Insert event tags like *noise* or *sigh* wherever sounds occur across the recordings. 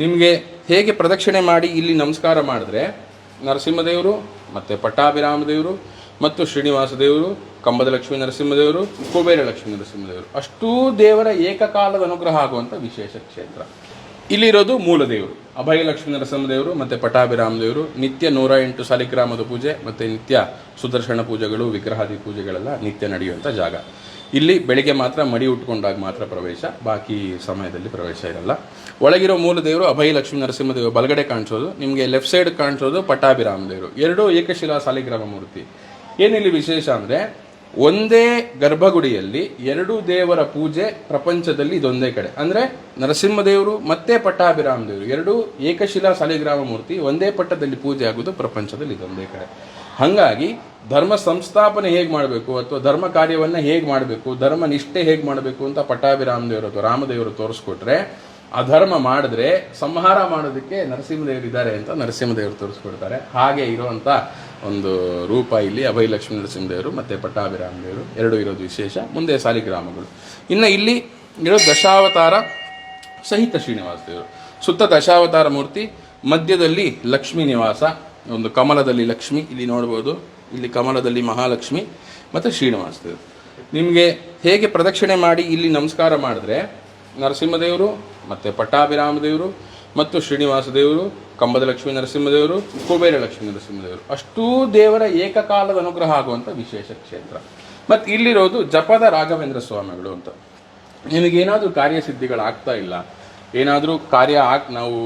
ನಿಮಗೆ ಹೇಗೆ ಪ್ರದಕ್ಷಿಣೆ ಮಾಡಿ ಇಲ್ಲಿ ನಮಸ್ಕಾರ ಮಾಡಿದ್ರೆ, ನರಸಿಂಹದೇವರು, ಮತ್ತು ಪಟ್ಟಾಭಿರಾಮ ದೇವರು ಮತ್ತು ಶ್ರೀನಿವಾಸ ದೇವರು ಕಂಬದ ಲಕ್ಷ್ಮೀ ನರಸಿಂಹದೇವರು ಕುಬೇರ ಲಕ್ಷ್ಮೀ ನರಸಿಂಹದೇವರು, ಅಷ್ಟೂ ದೇವರ ಏಕಕಾಲದ ಅನುಗ್ರಹ ಆಗುವಂಥ ವಿಶೇಷ ಕ್ಷೇತ್ರ. ಇಲ್ಲಿರೋದು ಮೂಲ ದೇವರು. ಅಭಯ ಲಕ್ಷ್ಮೀ ನರಸಿಂಹದೇವರು, ಮತ್ತು ಪಟಾಭಿರಾಮ ದೇವರು ನಿತ್ಯ ನೂರ ಎಂಟು ಸಾಲಿಗ್ರಾಮದ ಪೂಜೆ, ಮತ್ತು ನಿತ್ಯ ಸುದರ್ಶನ ಪೂಜೆಗಳು, ವಿಗ್ರಹಾದಿ ಪೂಜೆಗಳೆಲ್ಲ ನಿತ್ಯ ನಡೆಯುವಂಥ ಜಾಗ. ಇಲ್ಲಿ ಬೆಳಿಗ್ಗೆ ಮಾತ್ರ ಮಡಿ ಉಟ್ಕೊಂಡಾಗ ಮಾತ್ರ ಪ್ರವೇಶ, ಬಾಕಿ ಸಮಯದಲ್ಲಿ ಪ್ರವೇಶ ಇರಲ್ಲ. ಒಳಗಿರೋ ಮೂಲ ದೇವರು ಅಭಯ ಲಕ್ಷ್ಮೀ ನರಸಿಂಹದೇವರು, ಬಲಗಡೆ ಕಾಣಿಸೋದು, ನಿಮಗೆ ಲೆಫ್ಟ್ ಸೈಡ್ ಕಾಣಿಸೋದು ಪಟ್ಟಾಭಿರಾಮ ದೇವರು ಎರಡೂ ಏಕಶಿಲಾ ಸಾಲಿಗ್ರಾಮ ಮೂರ್ತಿ. ಏನಿಲ್ಲಿ ವಿಶೇಷ ಅಂದರೆ ಒಂದೇ ಗರ್ಭಗುಡಿಯಲ್ಲಿ ಎರಡು ದೇವರ ಪೂಜೆ ಪ್ರಪಂಚದಲ್ಲಿ ಇದೊಂದೇ ಕಡೆ. ಅಂದರೆ ನರಸಿಂಹದೇವರು, ಮತ್ತೆ ಪಟ್ಟಾಭಿರಾಮ ದೇವರು ಎರಡು ಏಕಶಿಲಾ ಸಾಲಿಗ್ರಾಮ ಮೂರ್ತಿ ಒಂದೇ ಪಟ್ಟದಲ್ಲಿ ಪೂಜೆ ಆಗೋದು ಪ್ರಪಂಚದಲ್ಲಿ ಇದೊಂದೇ ಕಡೆ. ಹಾಗಾಗಿ ಧರ್ಮ ಸಂಸ್ಥಾಪನೆ ಹೇಗೆ ಮಾಡಬೇಕು ಅಥವಾ ಧರ್ಮ ಕಾರ್ಯವನ್ನು ಹೇಗೆ ಮಾಡಬೇಕು, ಧರ್ಮ ನಿಷ್ಠೆ ಹೇಗೆ ಮಾಡಬೇಕು ಅಂತ ಪಟ್ಟಾಭಿರಾಮ ದೇವರು ಅಥವಾ ರಾಮದೇವರು ತೋರಿಸ್ಕೊಟ್ರೆ, ಅಧರ್ಮ ಮಾಡಿದ್ರೆ, ಸಂಹಾರ ಮಾಡೋದಕ್ಕೆ ನರಸಿಂಹದೇವರು ಇದ್ದಾರೆ ಅಂತ ನರಸಿಂಹದೇವರು ತೋರಿಸ್ಕೊಡ್ತಾರೆ. ಹಾಗೆ ಇರುವಂಥ ಒಂದು ರೂಪ ಇಲ್ಲಿ ಅಭಯ ಲಕ್ಷ್ಮೀ ನರಸಿಂಹದೇವರು ಮತ್ತು ಪಟ್ಟಾಭಿರಾಮ ದೇವರು ಎರಡು ಇರೋದು ವಿಶೇಷ. ಮುಂದೆ ಸಾಲಿಗ್ರಾಮಗಳು. ಇನ್ನು ಇಲ್ಲಿ ಇರೋ ದಶಾವತಾರ ಸಹಿತ ಶ್ರೀನಿವಾಸ ದೇವರು ಸುತ್ತ ದಶಾವತಾರ ಮೂರ್ತಿ, ಮಧ್ಯದಲ್ಲಿ ಲಕ್ಷ್ಮೀ ನಿವಾಸ, ಒಂದು ಕಮಲದಲ್ಲಿ ಲಕ್ಷ್ಮಿ, ಇಲ್ಲಿ ನೋಡ್ಬೋದು. ಇಲ್ಲಿ ಕಮಲದಲ್ಲಿ ಮಹಾಲಕ್ಷ್ಮಿ ಮತ್ತು ಶ್ರೀನಿವಾಸ ದೇವರು ನಿಮಗೆ ಹೇಗೆ ಪ್ರದಕ್ಷಿಣೆ ಮಾಡಿ ಇಲ್ಲಿ ನಮಸ್ಕಾರ ಮಾಡಿದ್ರೆ ನರಸಿಂಹದೇವರು ಮತ್ತು ಪಟ್ಟಾಭಿರಾಮ ದೇವರು ಮತ್ತು ಶ್ರೀನಿವಾಸ ದೇವರು ಕಂಬದ ಲಕ್ಷ್ಮೀ ನರಸಿಂಹದೇವರು ಕುಬೇರ ಲಕ್ಷ್ಮೀ ನರಸಿಂಹದೇವರು. ಅಷ್ಟೂ ದೇವರ ಏಕಕಾಲದ ಅನುಗ್ರಹ ಆಗುವಂಥ ವಿಶೇಷ ಕ್ಷೇತ್ರ. ಮತ್ತು ಇಲ್ಲಿರೋದು ಜಪದ ರಾಘವೇಂದ್ರ ಸ್ವಾಮಿಗಳು ಅಂತ. ನಿಮಗೇನಾದರೂ ಕಾರ್ಯಸಿದ್ಧಿಗಳಾಗ್ತಾ ಇಲ್ಲ. ಏನಾದರೂ ಕಾರ್ಯ ಆಗ್, ನಾವು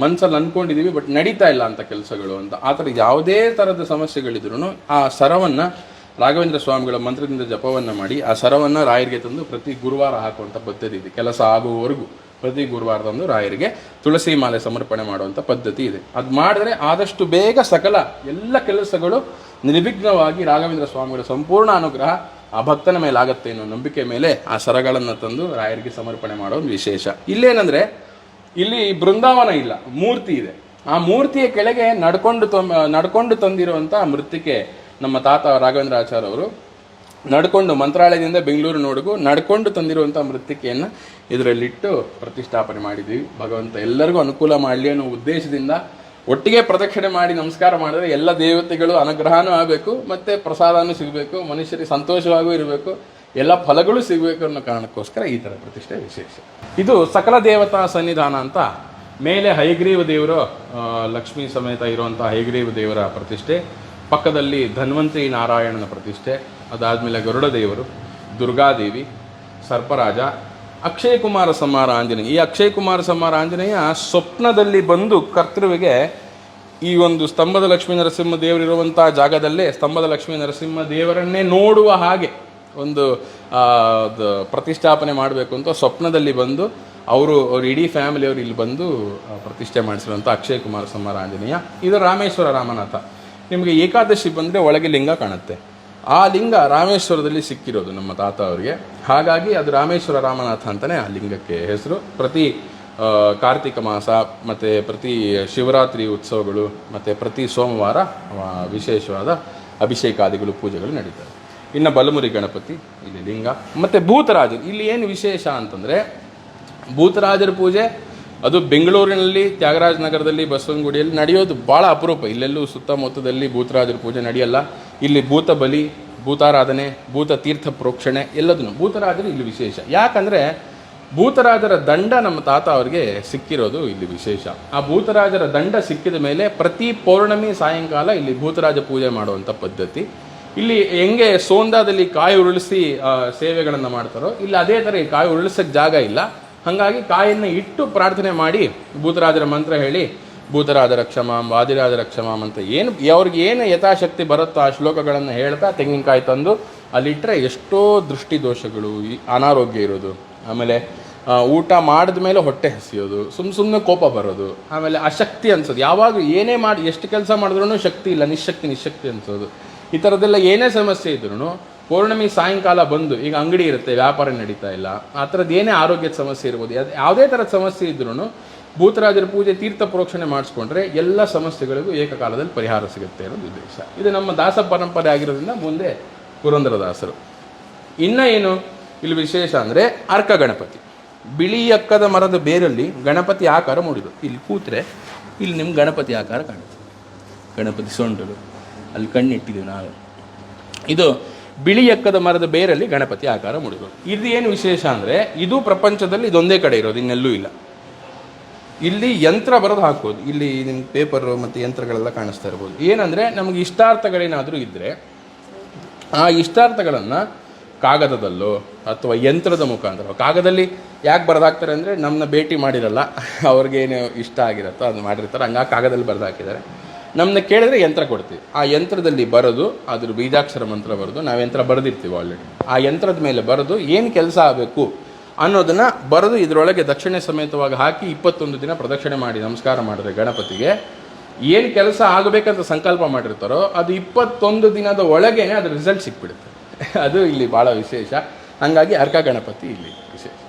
ಮನಸ್ಸಲ್ಲಿ ಅಂದ್ಕೊಂಡಿದ್ದೀವಿ ಬಟ್ ನಡೀತಾ ಇಲ್ಲ ಅಂತ ಕೆಲಸಗಳು ಅಂತ. ಆ ಥರ ಯಾವುದೇ ಥರದ ಸಮಸ್ಯೆಗಳಿದ್ರು ಆ ಸರವನ್ನು ರಾಘವೇಂದ್ರ ಸ್ವಾಮಿಗಳ ಮಂತ್ರದಿಂದ ಜಪವನ್ನು ಮಾಡಿ, ಆ ಸರವನ್ನು ರಾಯರಿಗೆ ತಂದು ಪ್ರತಿ ಗುರುವಾರ ಹಾಕುವಂಥ ಪದ್ಧತಿ ಇದೆ. ಕೆಲಸ ಆಗುವವರೆಗೂ. ಪ್ರತಿ ಗುರುವಾರದಂದು ರಾಯರಿಗೆ ತುಳಸಿ ಮಾಲೆ ಸಮರ್ಪಣೆ ಮಾಡುವಂಥ ಪದ್ಧತಿ ಇದೆ. ಅದು ಮಾಡಿದ್ರೆ ಆದಷ್ಟು ಬೇಗ ಸಕಲ ಎಲ್ಲ ಕೆಲಸಗಳು ನಿರ್ವಿಘ್ನವಾಗಿ ರಾಘವೇಂದ್ರ ಸ್ವಾಮಿಗಳ ಸಂಪೂರ್ಣ ಅನುಗ್ರಹ ಆ ಭಕ್ತನ ಮೇಲೆ ಆಗತ್ತೆ ಅನ್ನೋ ನಂಬಿಕೆ ಮೇಲೆ ಆ ಸರಗಳನ್ನು ತಂದು ರಾಯರಿಗೆ ಸಮರ್ಪಣೆ ಮಾಡೋದು ವಿಶೇಷ. ಇಲ್ಲೇನಂದ್ರೆ ಇಲ್ಲಿ ಬೃಂದಾವನ ಇಲ್ಲ, ಮೂರ್ತಿ ಇದೆ. ಆ ಮೂರ್ತಿಯ ಕೆಳಗೆ ನಡ್ಕೊಂಡು ತ ನಡ್ಕೊಂಡು ತಂದಿರುವಂಥ ಮೃತ್ತಿಕೆ ನಮ್ಮ ತಾತ ರಾಘವೇಂದ್ರ ಆಚಾರ್ಯ ಅವರು ನಡ್ಕೊಂಡು ಮಂತ್ರಾಲಯದಿಂದ ಬೆಂಗಳೂರಿನವರೆಗೂ ನಡ್ಕೊಂಡು ತಂದಿರುವಂಥ ಮೃತ್ತಿಕೆಯನ್ನು ಇದರಲ್ಲಿಟ್ಟು ಪ್ರತಿಷ್ಠಾಪನೆ ಮಾಡಿದ್ದೀವಿ ಭಗವಂತ ಎಲ್ಲರಿಗೂ ಅನುಕೂಲ ಮಾಡಲಿ ಅನ್ನೋ ಉದ್ದೇಶದಿಂದ ಒಟ್ಟಿಗೆ ಪ್ರದಕ್ಷಿಣೆ ಮಾಡಿ ನಮಸ್ಕಾರ ಮಾಡಿದ್ರೆ ಎಲ್ಲ ದೇವತೆಗಳು ಅನುಗ್ರಹನೂ ಆಗಬೇಕು, ಮತ್ತು ಪ್ರಸಾದನೂ ಸಿಗಬೇಕು, ಮನುಷ್ಯರಿಗೆ ಸಂತೋಷವಾಗೂ ಇರಬೇಕು, ಎಲ್ಲ ಫಲಗಳು ಸಿಗಬೇಕು ಅನ್ನೋ ಕಾರಣಕ್ಕೋಸ್ಕರ ಈ ಥರ ಪ್ರತಿಷ್ಠೆ ವಿಶೇಷ. ಇದು ಸಕಲ ದೇವತಾ ಸನ್ನಿಧಾನ ಅಂತ ಮೇಲೆ ಹೈಗ್ರೀವ ದೇವರು ಲಕ್ಷ್ಮೀ ಸಮೇತ ಇರುವಂಥ ಹೈಗ್ರೀವ ದೇವರ ಪ್ರತಿಷ್ಠೆ, ಪಕ್ಕದಲ್ಲಿ ಧನ್ವಂತರಿ ನಾರಾಯಣನ ಪ್ರತಿಷ್ಠೆ ಅದಾದಮೇಲೆ ಗರುಡ ದೇವರು ದುರ್ಗಾದೇವಿ, ಸರ್ಪರಾಜ, ಅಕ್ಷಯ ಕುಮಾರ ಸಂಹಾರ ಆಂಜನೇಯ ಈ ಅಕ್ಷಯ ಕುಮಾರ ಸಂಹಾರ ಆಂಜನೇಯ ಸ್ವಪ್ನದಲ್ಲಿ ಬಂದು ಕರ್ತೃವಿಗೆ ಈ ಒಂದು ಸ್ತಂಭದ ಲಕ್ಷ್ಮೀ ನರಸಿಂಹ ದೇವರಿರುವಂಥ ಜಾಗದಲ್ಲೇ ಸ್ತಂಭದ ಲಕ್ಷ್ಮೀ ನರಸಿಂಹ ದೇವರನ್ನೇ ನೋಡುವ ಹಾಗೆ ಒಂದು ಪ್ರತಿಷ್ಠಾಪನೆ ಮಾಡಬೇಕು ಅಂತ ಸ್ವಪ್ನದಲ್ಲಿ ಬಂದು ಅವರು, ಅವ್ರ ಇಡೀ ಫ್ಯಾಮಿಲಿಯವರು ಇಲ್ಲಿ ಬಂದು ಪ್ರತಿಷ್ಠೆ ಮಾಡಿಸಿರುವಂಥ ಅಕ್ಷಯ ಕುಮಾರ ಸಂಹಾರ ಆಂಜನೇಯ ಇದು ರಾಮೇಶ್ವರ ರಾಮನಾಥ. ನಿಮಗೆ ಏಕಾದಶಿ ಬಂದರೆ ಒಳಗೆ ಲಿಂಗ ಕಾಣುತ್ತೆ. ಆ ಲಿಂಗ ರಾಮೇಶ್ವರದಲ್ಲಿ ಸಿಕ್ಕಿರೋದು ನಮ್ಮ ತಾತ ಅವರಿಗೆ. ಹಾಗಾಗಿ ಅದು ರಾಮೇಶ್ವರ ರಾಮನಾಥ ಅಂತಲೇ ಆ ಲಿಂಗಕ್ಕೆ ಹೆಸರು. ಪ್ರತಿ ಕಾರ್ತಿಕ ಮಾಸ ಮತ್ತು ಪ್ರತಿ ಶಿವರಾತ್ರಿ ಉತ್ಸವಗಳು ಮತ್ತು ಪ್ರತಿ ಸೋಮವಾರ ವಿಶೇಷವಾದ ಅಭಿಷೇಕಾದಿಗಳು, ಪೂಜೆಗಳು ನಡೀತವೆ. ಇನ್ನು ಬಲಮುರಿ ಗಣಪತಿ, ಇಲ್ಲಿ ಲಿಂಗ, ಮತ್ತು ಭೂತರಾಜರು. ಇಲ್ಲಿ ಏನು ವಿಶೇಷ ಅಂತಂದರೆ ಭೂತರಾಜರ ಪೂಜೆ ಅದು ಬೆಂಗಳೂರಿನಲ್ಲಿ ತ್ಯಾಗರಾಜ ನಗರದಲ್ಲಿ ಬಸವನಗುಡಿಯಲ್ಲಿ ನಡೆಯೋದು ಭಾಳ ಅಪರೂಪ. ಇಲ್ಲೆಲ್ಲೂ ಸುತ್ತಮುತ್ತದಲ್ಲಿ ಭೂತರಾಜರ ಪೂಜೆ ನಡೆಯಲ್ಲ. ಇಲ್ಲಿ ಭೂತ ಬಲಿ, ಭೂತಾರಾಧನೆ, ಭೂತ ತೀರ್ಥ ಪ್ರೋಕ್ಷಣೆ ಎಲ್ಲದನ್ನು ಭೂತರಾಜರು ಇಲ್ಲಿ ವಿಶೇಷ. ಯಾಕಂದರೆ ಭೂತರಾಜರ ದಂಡ ನಮ್ಮ ತಾತ ಅವರಿಗೆ ಸಿಕ್ಕಿರೋದು ಇಲ್ಲಿ ವಿಶೇಷ. ಆ ಭೂತರಾಜರ ದಂಡ ಸಿಕ್ಕಿದ ಮೇಲೆ ಪ್ರತಿ ಪೌರ್ಣಮಿ ಸಾಯಂಕಾಲ ಇಲ್ಲಿ ಭೂತರಾಜ ಪೂಜೆ ಮಾಡುವಂಥ ಪದ್ಧತಿ. ಇಲ್ಲಿ ಹೆಂಗೆ ಸೋಂದಾದಲ್ಲಿ ಕಾಯಿ ಉರುಳಿಸಿ ಸೇವೆಗಳನ್ನು ಮಾಡ್ತಾರೋ, ಇಲ್ಲಿ ಅದೇ ಥರ ಈ ಕಾಯಿ ಉರುಳಿಸೋಕ್ಕೆ ಜಾಗ ಇಲ್ಲ. ಹಾಗಾಗಿ ಕಾಯನ್ನು ಇಟ್ಟು ಪ್ರಾರ್ಥನೆ ಮಾಡಿ ಭೂತರಾಜರ ಮಂತ್ರ ಹೇಳಿ, ಭೂತರಾಜರ ಕ್ಷಮಾಂ, ವಾದಿರಾಜರ ಕ್ಷಮಾಂ ಅಂತ ಏನು, ಅವ್ರಿಗೆ ಏನು ಯಥಾಶಕ್ತಿ ಬರುತ್ತೋ ಆ ಶ್ಲೋಕಗಳನ್ನು ಹೇಳ್ತಾ ತೆಂಗಿನಕಾಯಿ ತಂದು ಅಲ್ಲಿಟ್ಟರೆ ಎಷ್ಟೋ ದೃಷ್ಟಿ ದೋಷಗಳು, ಈ ಅನಾರೋಗ್ಯ ಇರೋದು, ಆಮೇಲೆ ಊಟ ಮಾಡಿದ ಮೇಲೆ ಹೊಟ್ಟೆ ಹಸಿಯೋದು ಸುಮ್ಮ ಸುಮ್ಮನೆ ಕೋಪ ಬರೋದು, ಆಮೇಲೆ ಅಶಕ್ತಿ ಅನ್ಸೋದು. ಯಾವಾಗ ಏನೇ ಮಾಡಿ, ಎಷ್ಟು ಕೆಲಸ ಮಾಡಿದ್ರೂ ಶಕ್ತಿ ಇಲ್ಲ, ನಿಶಕ್ತಿ ನಿಶಕ್ತಿ ಅನ್ಸೋದು. ಈ ಥರದ್ದೆಲ್ಲ ಏನೇ ಸಮಸ್ಯೆ ಇದ್ರೂ ಪೌರ್ಣಮಿ ಸಾಯಂಕಾಲ ಬಂದು, ಈಗ ಅಂಗಡಿ ಇರುತ್ತೆ, ವ್ಯಾಪಾರ ನಡೀತಾ ಇಲ್ಲ. ಆ ಥರದ್ದು ಏನೇ ಆರೋಗ್ಯದ ಸಮಸ್ಯೆ ಇರ್ಬೋದು. ಯಾವುದೇ ಥರದ ಸಮಸ್ಯೆ ಇದ್ರೂ ಭೂತರಾಜರ ಪೂಜೆ ತೀರ್ಥ ಪ್ರೋಕ್ಷಣೆ ಮಾಡಿಸ್ಕೊಂಡ್ರೆ ಎಲ್ಲ ಸಮಸ್ಯೆಗಳಿಗೂ ಏಕಕಾಲದಲ್ಲಿ ಪರಿಹಾರ ಸಿಗುತ್ತೆ ಅನ್ನೋದು ಉದ್ದೇಶ. ಇದು ನಮ್ಮ ದಾಸ ಪರಂಪರೆ ಆಗಿರೋದ್ರಿಂದ ಮುಂದೆ ಪುರಂದರದಾಸರು. ಇನ್ನೂ ಏನು? ಇಲ್ಲಿ ವಿಶೇಷ ಅಂದರೆ ಅರ್ಕ ಗಣಪತಿ. ಬಿಳಿ ಅಕ್ಕದ ಮರದ ಬೇರಲ್ಲಿ ಗಣಪತಿ ಆಕಾರ ಮೂಡಿದ್ರು ಇಲ್ಲಿ ಕೂತ್ರೆ ಇಲ್ಲಿ ನಿಮ್ಗೆ ಗಣಪತಿ ಆಕಾರ ಕಾಣುತ್ತೆ. ಗಣಪತಿ ಸೊಂಡಲು ಅಲ್ಲಿ ಕಣ್ಣಿಟ್ಟಿದ್ದೀವಿ ನಾವು. ಇದು ಬಿಳಿ ಎಕ್ಕದ ಮರದ ಬೇರಲ್ಲಿ ಗಣಪತಿ ಆಕಾರ ಮೂಡಿರೋದು ಇದು ಏನು ವಿಶೇಷ ಅಂದರೆ, ಇದು ಪ್ರಪಂಚದಲ್ಲಿ ಇದೊಂದೇ ಕಡೆ ಇರೋದು, ಇನ್ನೆಲ್ಲೂ ಇಲ್ಲ. ಇಲ್ಲಿ ಯಂತ್ರ ಬರೋದು ಹಾಕ್ಬೋದು. ಇಲ್ಲಿ ನಿಮ್ಮ ಪೇಪರು ಮತ್ತು ಯಂತ್ರಗಳೆಲ್ಲ ಕಾಣಿಸ್ತಾ ಇರ್ಬೋದು. ಏನಂದರೆ, ನಮಗೆ ಇಷ್ಟಾರ್ಥಗಳೇನಾದರೂ ಇದ್ದರೆ ಆ ಇಷ್ಟಾರ್ಥಗಳನ್ನು ಕಾಗದದಲ್ಲೋ ಅಥವಾ ಯಂತ್ರದ ಮುಖಾಂತರ ಕಾಗದಲ್ಲಿ ಯಾಕೆ ಬರೆದಾಕ್ತಾರೆ ಅಂದರೆ ನಮ್ಮನ್ನ ಭೇಟಿ ಮಾಡಿರಲ್ಲ, ಅವ್ರಿಗೇನು ಇಷ್ಟ ಆಗಿರುತ್ತೋ ಅದು ಮಾಡಿರ್ತಾರೆ ಹಂಗಾಗಿ ಕಾಗದಲ್ಲಿ ಬರೆದಾಕಿದ್ದಾರೆ. ನಮ್ಮನ್ನ ಕೇಳಿದ್ರೆ ಯಂತ್ರ ಕೊಡ್ತೀವಿ. ಆ ಯಂತ್ರದಲ್ಲಿ ಬರೋದು, ಅದ್ರ ಬೀಜಾಕ್ಷರ ಮಂತ್ರ ಬರೆದು, ನಾವು ಯಂತ್ರ ಬರೆದಿರ್ತೀವಿ ಆಲ್ರೆಡಿ ಆ ಯಂತ್ರದ ಮೇಲೆ ಬರೆದು ಏನು ಕೆಲಸ ಆಗಬೇಕು ಅನ್ನೋದನ್ನು ಬರೆದು ಇದರೊಳಗೆ ದಕ್ಷಿಣೆ ಸಮೇತವಾಗಿ ಹಾಕಿ ಇಪ್ಪತ್ತೊಂದು ದಿನ ಪ್ರದಕ್ಷಿಣೆ ಮಾಡಿ, ನಮಸ್ಕಾರ ಮಾಡಿದ್ರೆ ಗಣಪತಿಗೆ. ಏನು ಕೆಲಸ ಆಗಬೇಕಂತ ಸಂಕಲ್ಪ ಮಾಡಿರ್ತಾರೋ, ಅದು ಇಪ್ಪತ್ತೊಂದು ದಿನದ ಒಳಗೇನೆ ಅದ್ರ ರಿಸಲ್ಟ್ ಸಿಕ್ಬಿಡುತ್ತೆ. *laughs* ಅದು ಇಲ್ಲಿ ಭಾಳ ವಿಶೇಷ. ಹಾಗಾಗಿ ಅರ್ಕ ಗಣಪತಿ ಇಲ್ಲಿ ವಿಶೇಷ.